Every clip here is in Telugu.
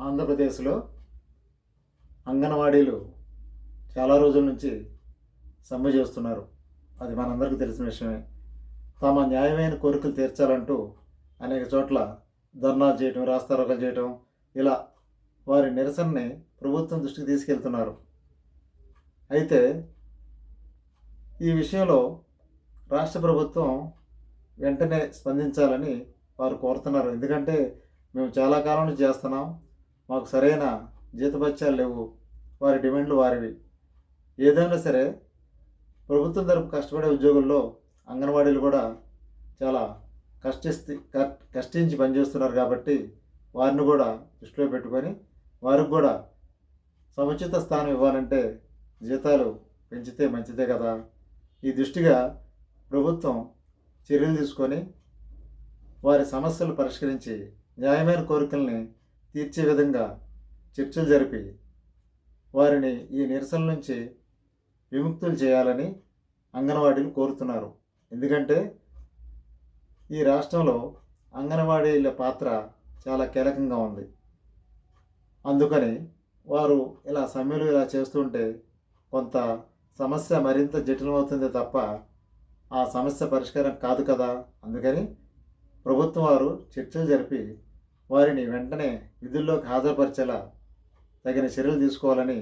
ఆంధ్రప్రదేశ్లో అంగన్వాడీలు చాలా రోజుల నుంచి సమ్మె చేస్తున్నారు. అది మనందరికీ తెలిసిన విషయమే. తమ న్యాయమైన కోరికలు తీర్చాలంటూ అనేక చోట్ల ధర్నాలు చేయటం రాస్తారోకలు చేయటం ఇలా వారి నిరసనని ప్రభుత్వం దృష్టికి తీసుకెళ్తున్నారు. అయితే ఈ విషయంలో రాష్ట్ర ప్రభుత్వం వెంటనే స్పందించాలని వారు కోరుతున్నారు. ఎందుకంటే మేము చాలా కాలం నుంచి చేస్తున్నాం. మాకు సరైన జీతభత్యాలు లేవు. వారి డిమాండ్లు వారివి. ఏదైనా సరే ప్రభుత్వం తరపు కష్టపడే ఉద్యోగుల్లో అంగన్వాడీలు కూడా చాలా కష్టిస్తి క- కష్టించి పనిచేస్తున్నారు కాబట్టి వారిని కూడా దృష్టిలో పెట్టుకొని వారికి కూడా సముచిత స్థానం ఇవ్వాలంటే జీతాలు పెంచితే మంచిదే కదా. ఈ దృష్టిగా ప్రభుత్వం చర్యలు తీసుకొని వారి సమస్యలు పరిష్కరించి న్యాయమైన కోరికల్ని తీర్చే విధంగా చర్చలు జరిపి వారిని ఈ నిరసన నుంచి విముక్తులు చేయాలని అంగన్వాడీలు కోరుతున్నారు. ఎందుకంటే ఈ రాష్ట్రంలో అంగన్వాడీల పాత్ర చాలా కీలకంగా ఉంది. అందుకని వారు ఇలా సమ్మెలు ఇలా చేస్తుంటే కొంత సమస్య మరింత జటిలమవుతుంది తప్ప ఆ సమస్య పరిష్కారం కాదు కదా. అందుకని ప్రభుత్వం వారు చర్చలు జరిపి వారిని వెంటనే విధుల్లోకి హాజరుపరిచేలా తగిన చర్యలు తీసుకోవాలని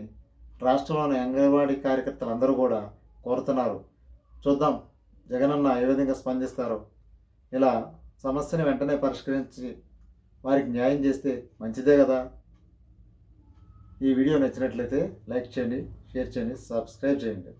రాష్ట్రంలోని అంగన్వాడీ కార్యకర్తలు అందరూ కూడా కోరుతున్నారు. చూద్దాం జగనన్న ఏ విధంగా స్పందిస్తారో. ఇలా సమస్యని వెంటనే పరిష్కరించి వారికి న్యాయం చేస్తే మంచిదే కదా. ఈ వీడియో నచ్చినట్లయితే లైక్ చేయండి షేర్ చేయండి సబ్స్క్రైబ్ చేయండి.